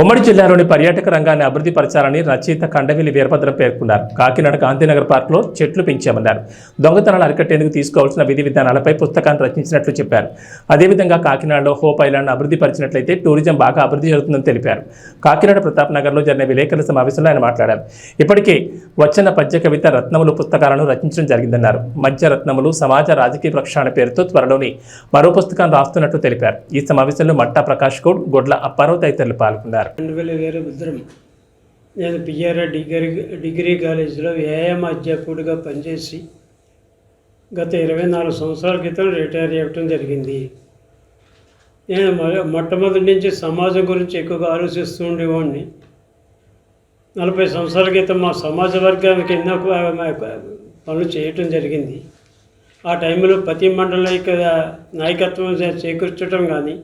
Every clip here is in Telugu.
ఉమ్మడి జిల్లాలోని పర్యాటక రంగాన్ని అభివృద్ధి పరచాలని రచయిత కండవిలి వీరభద్రం పేర్కొన్నారు. కాకినాడ గాంధీనగర్ పార్కులో చెట్లు పెంచామన్నారు. దొంగతనాలు అరికట్టేందుకు తీసుకోవాల్సిన విధి విధానాలపై పుస్తకాన్ని రచించినట్లు చెప్పారు. అదేవిధంగా కాకినాడలో హోప్ ఐలాండ్ అభివృద్ధి పరిచినట్లయితే టూరిజం బాగా అభివృద్ధి జరుగుతుందని తెలిపారు. కాకినాడ ప్రతాప్ నగర్లో జరిగిన విలేకరుల సమావేశంలో ఆయన మాట్లాడారు. ఇప్పటికే వచ్చిన పద్య కవిత రత్నములు పుస్తకాలను రచించడం జరిగిందన్నారు. మధ్య రత్నములు సమాజ రాజకీయ ప్రక్షాళన పేరుతో త్వరలోని మరో పుస్తకాన్ని రాస్తున్నట్లు తెలిపారు. ఈ సమావేశంలో మట్టా ప్రకాష్ గౌడ్ గొడ్ల అప్పారావు తదితరులు పాల్గొన్నారు. రెండు వేల వేల భద్రం నేను పిఆర్ఏ డిగ్రీ డిగ్రీ కాలేజీలో వ్యాయామ అధ్యాపకుడిగా పనిచేసి గత ఇరవై నాలుగు సంవత్సరాల క్రితం రిటైర్ అవ్వటం జరిగింది. నేను మొట్టమొదటి నుంచి సమాజం గురించి ఎక్కువగా ఆలోచిస్తూ ఉండేవాడిని. నలభై సంవత్సరాల క్రితం మా సమాజ వర్గానికి ఎన్నో పనులు చేయటం జరిగింది. ఆ టైంలో ప్రతి మండలిక నాయకత్వం చేకూర్చడం కానీ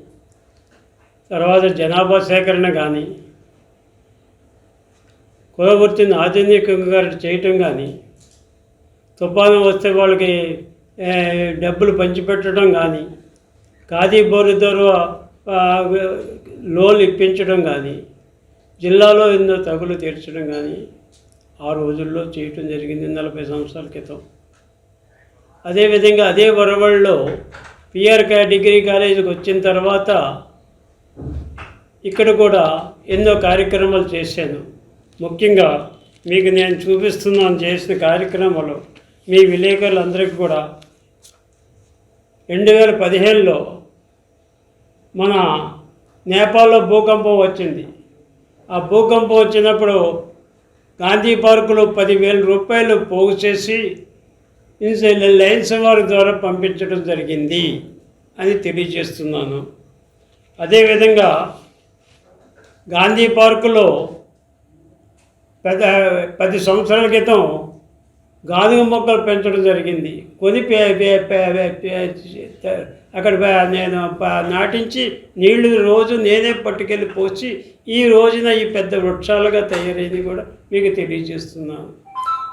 తర్వాత జనాభా సేకరణ కానీ కులవృత్తిని ఆధునికంగా చేయటం కానీ తుఫాను వస్తే వాళ్ళకి డబ్బులు పంచిపెట్టడం కానీ ఖాదీ బోరు ద్వారా లోన్లు ఇప్పించడం కానీ జిల్లాలో ఎన్నో తగులు తీర్చడం కానీ ఆ రోజుల్లో చేయటం జరిగింది నలభై సంవత్సరాల క్రితం. అదేవిధంగా అదే వరవళ్ళలో పిఆర్ డిగ్రీ కాలేజీకి వచ్చిన తర్వాత ఇక్కడ కూడా ఎన్నో కార్యక్రమాలు చేశాను. ముఖ్యంగా మీకు నేను చూపిస్తున్నాను చేసిన కార్యక్రమాలు మీ విలేకరులందరికీ కూడా రెండు వేల పదిహేనులో మన నేపాల్లో భూకంపం వచ్చింది. ఆ భూకంపం వచ్చినప్పుడు గాంధీ పార్కులో పదివేల రూపాయలు పోగు చేసి లైన్స్ వారి ద్వారా పంపించడం జరిగింది అని తెలియజేస్తున్నాను. అదేవిధంగా గాంధీ పార్కులో పెద్ద పది సంవత్సరాల క్రితం గానుగ మొక్కలు పెంచడం జరిగింది. కొని పే- పే- పే- పే- అక్కడ నేను నాటించి నీళ్ళు రోజు నేనే పట్టుకెళ్ళి పోసి ఈ రోజున ఈ పెద్ద వృక్షాలుగా తయారైంది కూడా మీకు తెలియజేస్తున్నాను.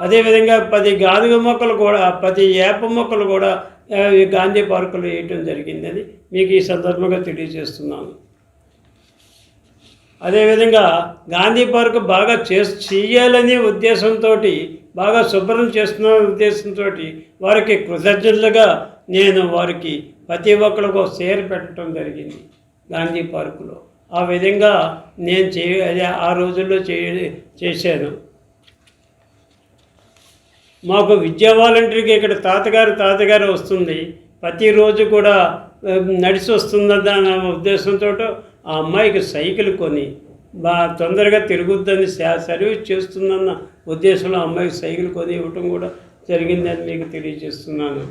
అదేవిధంగా పది గానుగ మొక్కలు కూడా పది వేప మొక్కలు కూడా గాంధీ పార్కులో వేయటం జరిగిందని మీకు ఈ సందర్భంగా తెలియజేస్తున్నాను. అదేవిధంగా గాంధీ పార్క్ బాగా చే చేయాలనే ఉద్దేశంతో బాగా శుభ్రం చేస్తున్న ఉద్దేశంతో వారికి కృతజ్ఞతలుగా నేను వారికి ప్రతి ఒక్కరికి ఒక షేర్ పెట్టడం జరిగింది గాంధీ పార్కులో. ఆ విధంగా నేను చే అదే ఆ రోజుల్లో చే చేశాను. మాకు విద్యా వాలంటీర్కి ఇక్కడ తాతగారు తాతగారు వస్తుంది. ప్రతిరోజు కూడా నడిచి వస్తుందన్న ఉద్దేశంతో ఆ అమ్మాయికి సైకిల్ కొని బా తొందరగా తిరుగుద్దని సర్వీస్ చేస్తుందన్న ఉద్దేశంలో అమ్మాయికి సైకిల్ కొని ఇవ్వటం కూడా జరిగిందని మీకు తెలియజేస్తున్నాను.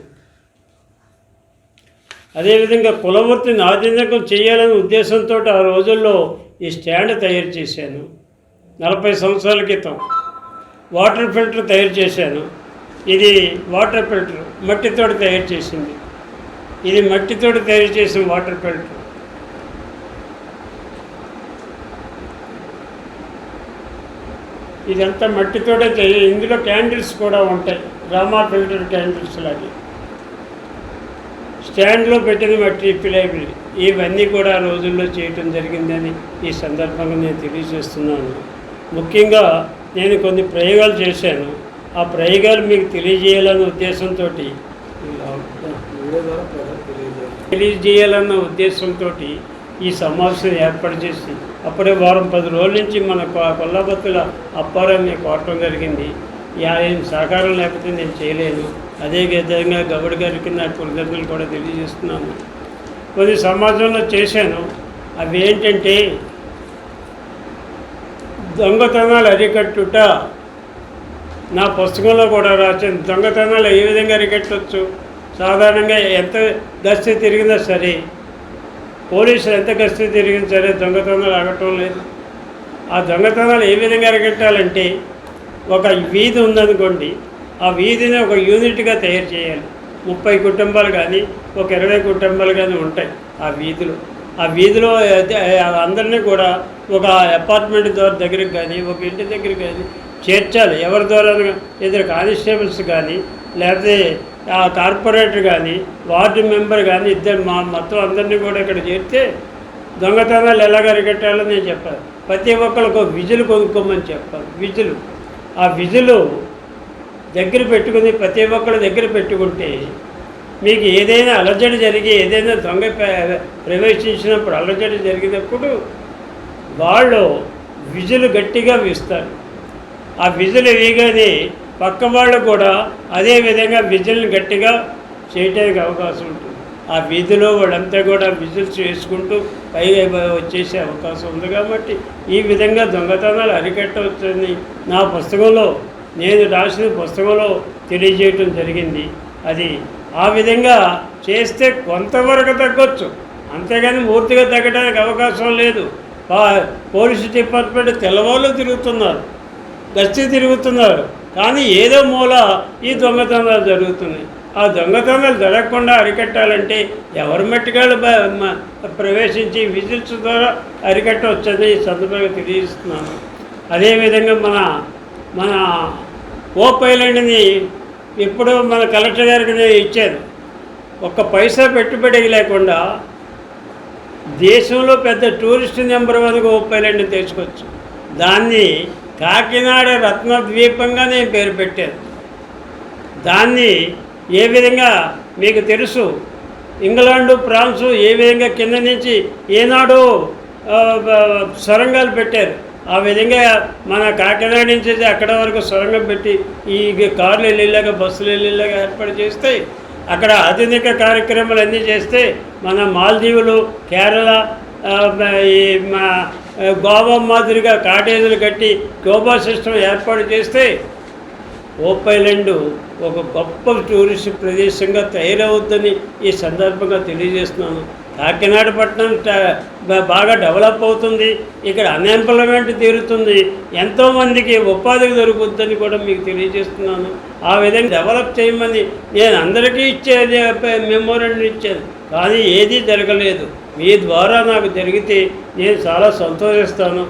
అదేవిధంగా కులవృత్తిని ఆధునికం చేయాలనే ఉద్దేశంతో ఆ రోజుల్లో ఈ స్టాండ్ తయారు చేశాను. నలభై సంవత్సరాల క్రితం వాటర్ ఫిల్టర్ తయారు చేశాను. ఇది వాటర్ ఫిల్టర్ మట్టితో తయారు చేసింది. ఇది మట్టితో తయారు చేసిన వాటర్ ఫిల్టర్. ఇదంతా మట్టితోటే తయారు ఇందులో క్యాండిల్స్ కూడా ఉంటాయి. రామా ఫిల్టర్ క్యాండిల్స్ లాగే. స్టాండ్లో పెట్టిన మట్టి పిలైబిలి ఇవన్నీ కూడా ఆ రోజుల్లో చేయటం జరిగిందని ఈ సందర్భంగా నేను తెలియజేస్తున్నాను. ముఖ్యంగా నేను కొన్ని ప్రయోగాలు చేశాను. ఆ ప్రయోగాలు మీకు తెలియజేయాలన్న ఉద్దేశంతో తెలియజేయాలన్న ఉద్దేశంతో ఈ సమావేశం ఏర్పాటు చేసి అప్పుడే వారం పది రోజుల నుంచి మన కొ- కొల్లాబత్తుల అప్పారాన్ని కోరటం జరిగింది. ఆయన సహకారం లేకపోతే నేను చేయలేను. అదే విధంగా గౌడ్ గారికి నా కృతజ్ఞతలు కూడా తెలియజేస్తున్నాను. కొన్ని సమాజంలో చేశాను. అవి ఏంటంటే దొంగతనాలు అరికట్టుట. నా పుస్తకంలో కూడా రాశాను. దొంగతనాలు ఏ విధంగా అరికట్టవచ్చు సాధారణంగా ఎంత దశ తిరిగినా సరే పోలీసులు ఎంత గస్తీ తిరిగినా సరే దొంగతనాలు ఆగటం లేదు. ఆ దొంగతనాలు ఏ విధంగా అరికట్టాలంటే ఒక వీధి ఉందనుకోండి ఆ వీధిని ఒక యూనిట్గా తయారు చేయాలి. ముప్పై కుటుంబాలు కానీ ఒక ఇరవై కుటుంబాలు కానీ ఉంటాయి ఆ వీధిలో. ఆ వీధిలో అయితే అందరినీ కూడా ఒక అపార్ట్మెంట్ ద్వారా దగ్గరికి కానీ ఒక ఇంటి దగ్గరికి కానీ చేర్చాలి. ఎవరి ద్వారా ఇద్దరు కానిస్టేబుల్స్ కానీ లేకపోతే కార్పొరేటర్ కానీ వార్డు మెంబర్ కానీ ఇద్దరు మా మొత్తం అందరినీ కూడా ఇక్కడ చేరితే దొంగతనాలు ఎలాగ అరికట్టాలో నేను చెప్పాను ప్రతి ఒక్కరికి ఒక విజులు కొనుక్కోమని చెప్పాను విజులు. ఆ విజులు దగ్గర పెట్టుకుని ప్రతి ఒక్కరి దగ్గర పెట్టుకుంటే మీకు ఏదైనా అలజడి జరిగి ఏదైనా దొంగ ప్ర- ప్రవేశించినప్పుడు అలజడి జరిగినప్పుడు వాళ్ళు విజులు గట్టిగా వీస్తారు. ఆ విజులు వేయగానే పక్క వాళ్ళు కూడా అదే విధంగా విజిల్ని గట్టిగా చేయడానికి అవకాశం ఉంటుంది. ఆ వీధిలో వాళ్ళంతా కూడా విజిల్స్ వేసుకుంటూ పైగా వచ్చేసే అవకాశం ఉంది కాబట్టి ఈ విధంగా దొంగతనాలు అరికట్టవచ్చని నా పుస్తకంలో నేను రాసిన పుస్తకంలో తెలియజేయటం జరిగింది. అది ఆ విధంగా చేస్తే కొంతవరకు తగ్గొచ్చు. అంతేగాని పూర్తిగా తగ్గడానికి అవకాశం లేదు. పా- పోలీసు డిపార్ట్మెంట్ తెల్లవాళ్ళు తిరుగుతున్నారు. గస్తీ తిరుగుతున్నారు. కానీ ఏదో మూల ఈ దొంగతనాలు జరుగుతున్నాయి. ఆ దొంగతనాలు జరగకుండా అరికట్టాలంటే ఎవరి మట్టికాళ్ళు ప్రవేశించి విజిల్స్ ద్వారా అరికట్టవచ్చని ఈ సందర్భంగా తెలియజేస్తున్నాను. అదేవిధంగా మన మన ఓ పైలండ్ని ఇప్పుడు మన కలెక్టర్ గారికి నేను ఇచ్చాను ఒక్క పైసా పెట్టుబడి లేకుండా దేశంలో పెద్ద టూరిస్ట్ నెంబర్ వన్గా ఓ పైలండ్ని తెచ్చుకోవచ్చు దాన్ని కాకినాడ రత్న ద్వీపంగా నేను పేరు పెట్టాను. దాన్ని ఏ విధంగా మీకు తెలుసు? ఇంగ్లాండు ఫ్రాన్సు ఏ విధంగా కింద నుంచి ఏనాడు సొరంగాలు పెట్టారు. ఆ విధంగా మన కాకినాడ నుంచి అక్కడ వరకు సొరంగం పెట్టి ఈ కార్లు వెళ్ళేలాగా బస్సులు వెళ్ళేలాగా ఏర్పాటు చేస్తే అక్కడ ఆధునిక కార్యక్రమాలు అన్నీ చేస్తే మన మాల్దీవులు కేరళ ఈ మా గోవా మాదిరిగా కాటేజీలు కట్టి క్యూబా సిస్టమ్ ఏర్పాటు చేస్తే ఓపైలాండ్ ఒక గొప్ప టూరిస్ట్ ప్రదేశంగా తయారవుద్దని ఈ సందర్భంగా తెలియజేస్తున్నాను. కాకినాడ పట్టణం బాగా డెవలప్ అవుతుంది. ఇక్కడ అన్ఎంప్లాయ్మెంట్ తీరుతుంది. ఎంతోమందికి ఉపాధికి దొరుకుతుందని కూడా మీకు తెలియజేస్తున్నాను. ఆ విధంగా డెవలప్ చేయమని నేను అందరికీ ఇచ్చేది మెమోరండం ఇచ్చాను. కానీ ఏదీ జరగలేదు. మీ ద్వారా నాకు జరిగితే నేను చాలా సంతోషిస్తాను.